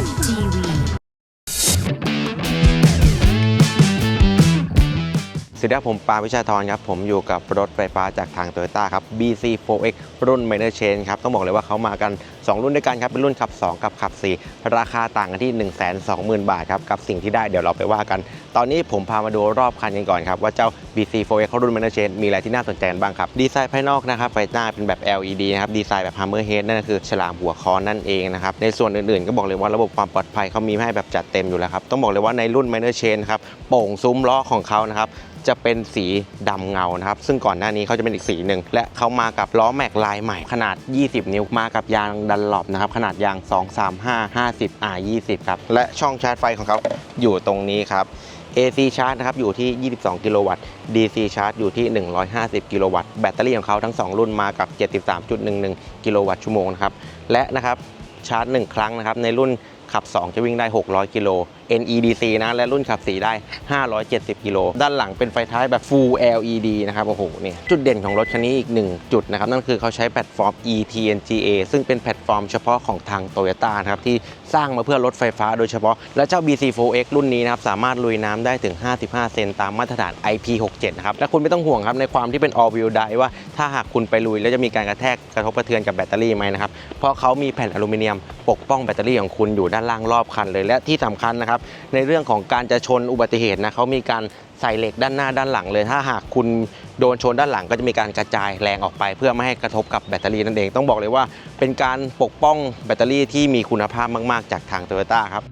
TV. สวัสดีครับผมปาวิชาธรครับ ผมอยู่กับรถไฟฟ้าจากทาง t o y ต้าครับ BC4X รุ่น Minor Change ครับ ต้องบอกเลยว่าเขามากัน 2 รุ่นด้วยกันครับ เป็นรุ่นขับ 2 กับขับ 4 ราคาต่างกันที่ 120,000 บาทครับ กับสิ่งที่ได้เดี๋ยวเราไปว่ากัน ตอนนี้ผมพามาดูรอบคันกันก่อนครับ ว่าเจ้า BC4X รุ่น Minor Change มีอะไรที่น่าสนใจกันบ้างครับ ดีไซน์ภายนอกนะครับไฟหน้าเป็นแบบ LED นะครับดีไซน์แบบ Hammerhead นั่นก็คือฉลามหัวคอนนั่นเองนะครับในส่วนอื่นๆ ก็บอกเลยว่าระบบความปลอดภัยเขามีให้แบบจัดเต็มอยู่แล้วครับต้องบอกเลยว่าในรุ่น Minor Change ครับโป่งซุ้มล้อของเขานะครับ จะเป็นสีดำเงานะครับ ซึ่งก่อนหน้านี้เขาจะเป็นอีกสีหนึ่ง และเขามากับล้อแม็กลายใหม่ขนาด 20 นิ้วมากับยางดันหลบนะครับ ขนาดยาง 235 50 R 20ครับ และช่องชาร์จไฟของเขาอยู่ตรงนี้ครับ AC ชาร์จนะครับอยู่ที่ 22 กิโลวัตต์ DC ชาร์จอยู่ที่ 150 กิโลวัตต์ แบตเตอรี่ของเขาทั้ง 2 รุ่นมากับ 73.11 กิโลวัตต์ชั่วโมงนะครับ และนะครับชาร์จ 1 ครั้งนะครับในรุ่นขับ 2 จะวิ่งได้ 600 กิโล NEDC นะ และรุ่นขับ4ได้ 570 กิโล ด้านหลังเป็นไฟท้ายแบบ Full LED นะครับ โอ้โห นี่ จุดเด่นของรถคันนี้อีกหนึ่งจุดนะครับ นั่นคือเขาใช้แพลตฟอร์ม eTNGA ซึ่งเป็นแพลตฟอร์มเฉพาะของทาง Toyota นะครับ ที่สร้างมาเพื่อรถไฟฟ้าโดยเฉพาะ และเจ้า BC4X รุ่นนี้นะครับ สามารถลุยน้ำได้ถึง 55 เซนตามมาตรฐาน IP67 นะครับ และคุณไม่ต้องห่วงครับ ในความที่เป็น all wheel drive ว่าถ้าหากคุณไปลุยแล้วจะมีการกระแทกกระทบกระเทือนกับแบตเตอรี่ไหมนะครับ เพราะเขามีแผ่นอลูมิเนียมปกป้องแบตเตอรี่ของคุณอยู่ด้านล่างรอบคันเลยและที่สำคัญนะครับในเรื่องของการจะชนอุบัติเหตุนะเขามีการใส่เหล็กด้านหน้าด้านหลังเลย ถ้าหากคุณโดนชนด้านหลังก็จะมีการกระจายแรงออกไป เพื่อไม่ให้กระทบกับแบตเตอรี่นั่นเอง ต้องบอกเลยว่า เป็นการปกป้องแบตเตอรี่ที่มีคุณภาพมาก ๆ จากทางโตโยต้าครับ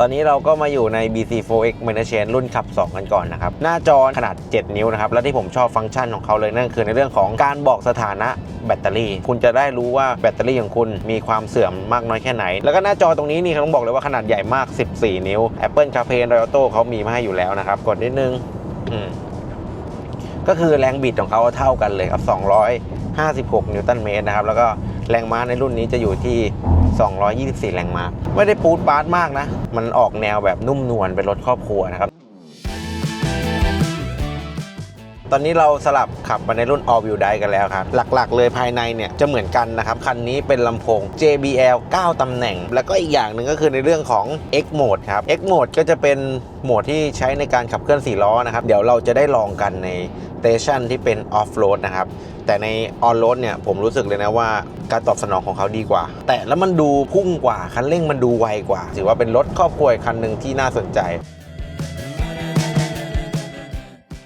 ตอนนี้เราก็มาอยู่ใน BC4X Minor Change รุ่นขับ 2 กันก่อนนะครับ หน้าจอขนาด 7 นิ้วนะครับ และที่ผมชอบฟังก์ชันของเขาเลยนั่นคือในเรื่องของการบอกสถานะแบตเตอรี่ คุณจะได้รู้ว่าแบตเตอรี่ของคุณมีความเสื่อมมากน้อยแค่ไหน แล้วก็หน้าจอตรงนี้นี่ต้องบอกเลยว่าขนาดใหญ่มาก 14 นิ้ว Apple CarPlay Android Auto เขามีมาให้อยู่แล้วนะครับ กดนิดนึงก็คือแรงบิดของเขาเท่ากันเลยครับ 256 นิวตันเมตรนะครับ แล้วก็แรงม้าในรุ่นนี้จะอยู่ที่ 224 แรงม้าไม่ได้ปูดปาร์ตมากนะ มันออกแนวแบบนุ่มนวลเป็นรถครอบครัวนะครับ ตอนนี้เราสลับขับมาในรุ่น All Wheel Drive กันแล้วครับ หลักๆ เลยภายในเนี่ยจะเหมือนกันนะครับ คันนี้เป็นลำโพง JBL 9 ตำแหน่ง แล้วก็อีกอย่างหนึ่งก็คือในเรื่องของ X Mode ครับ X Mode ก็จะเป็นโหมดที่ใช้ในการขับเคลื่อน4ล้อนะครับ เดี๋ยวเราจะได้ลองกันในสเตชันที่เป็น Off Road นะครับ แต่ใน On Road เนี่ยผมรู้สึกเลยนะว่าการตอบสนองของเขาดีกว่า แต่แล้วมันดูพุ่งกว่า คันเร่งมันดูไวกว่า ถือว่าเป็นรถครอบครัวคันหนึ่งที่น่าสนใจ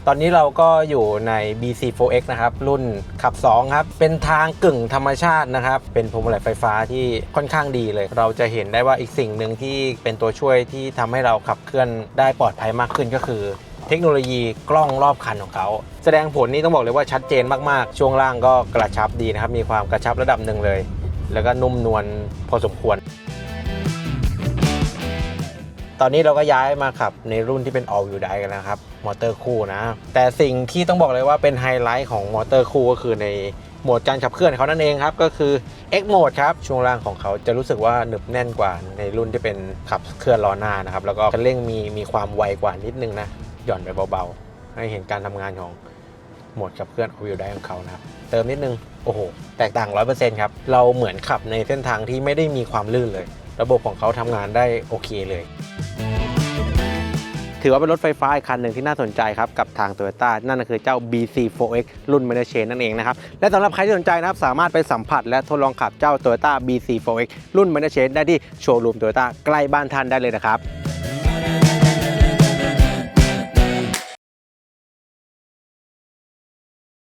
ตอนนี้เราก็อยู่ใน BC4X นะครับ รุ่นขับ 2 ครับ เป็นทางกึ่งธรรมชาตินะครับ เป็นพวงมาลัยไฟฟ้าที่ค่อนข้างดีเลย เราจะเห็นได้ว่าอีกสิ่งหนึ่งที่เป็นตัวช่วยที่ทำให้เราขับเคลื่อนได้ปลอดภัยมากขึ้นก็คือเทคโนโลยีกล้องรอบคันของเขา แสดงผลนี่ต้องบอกเลยว่าชัดเจนมากๆ ช่วงล่างก็กระชับดีนะครับ มีความกระชับระดับหนึ่งเลย แล้วก็นุ่มนวลพอสมควร ตอนนี้เราก็ย้ายมาขับในรุ่นที่เป็น all wheel drive กันแล้วครับ มอเตอร์คู่นะ แต่สิ่งที่ต้องบอกเลยว่าเป็นไฮไลท์ของมอเตอร์คู่ก็คือในโหมดการขับเคลื่อนเขานั่นเองครับ ก็คือ X mode ครับ ช่วงล่างของเขาจะรู้สึกว่าหนึบแน่นกว่าในรุ่นที่เป็นขับเคลื่อนล้อหน้านะครับ แล้วก็คันเร่งมีมีความไวกว่านิดนึงนะ หย่อนไปเบาๆ ให้เห็นการทำงานของโหมดขับเคลื่อน all wheel drive ของเขานะครับ เติมนิดนึง โอ้โห แตกต่าง 100%ครับ เราเหมือนขับในเส้นทางที่ไม่ได้มีความลื่นเลย ระบบของเขาทำงานได้โอเคเลย ถือว่าเป็นรถไฟฟ้าอีกคันหนึ่งที่น่าสนใจครับ กับทาง t o y ต้านั่นก็คือเจ้า BC4X รุ่น m a n a c h a n นั่นเองนะครับ และสำหรับใครที่สนใจนะครับสามารถไปสัมผัสและทดลองขับเจ้า t o y ต้า BC4X รุ่น m a n a c h a n ได้ที่โชว์รูม t o y ต้าใกล้บ้านท่านได้เลยนะครับ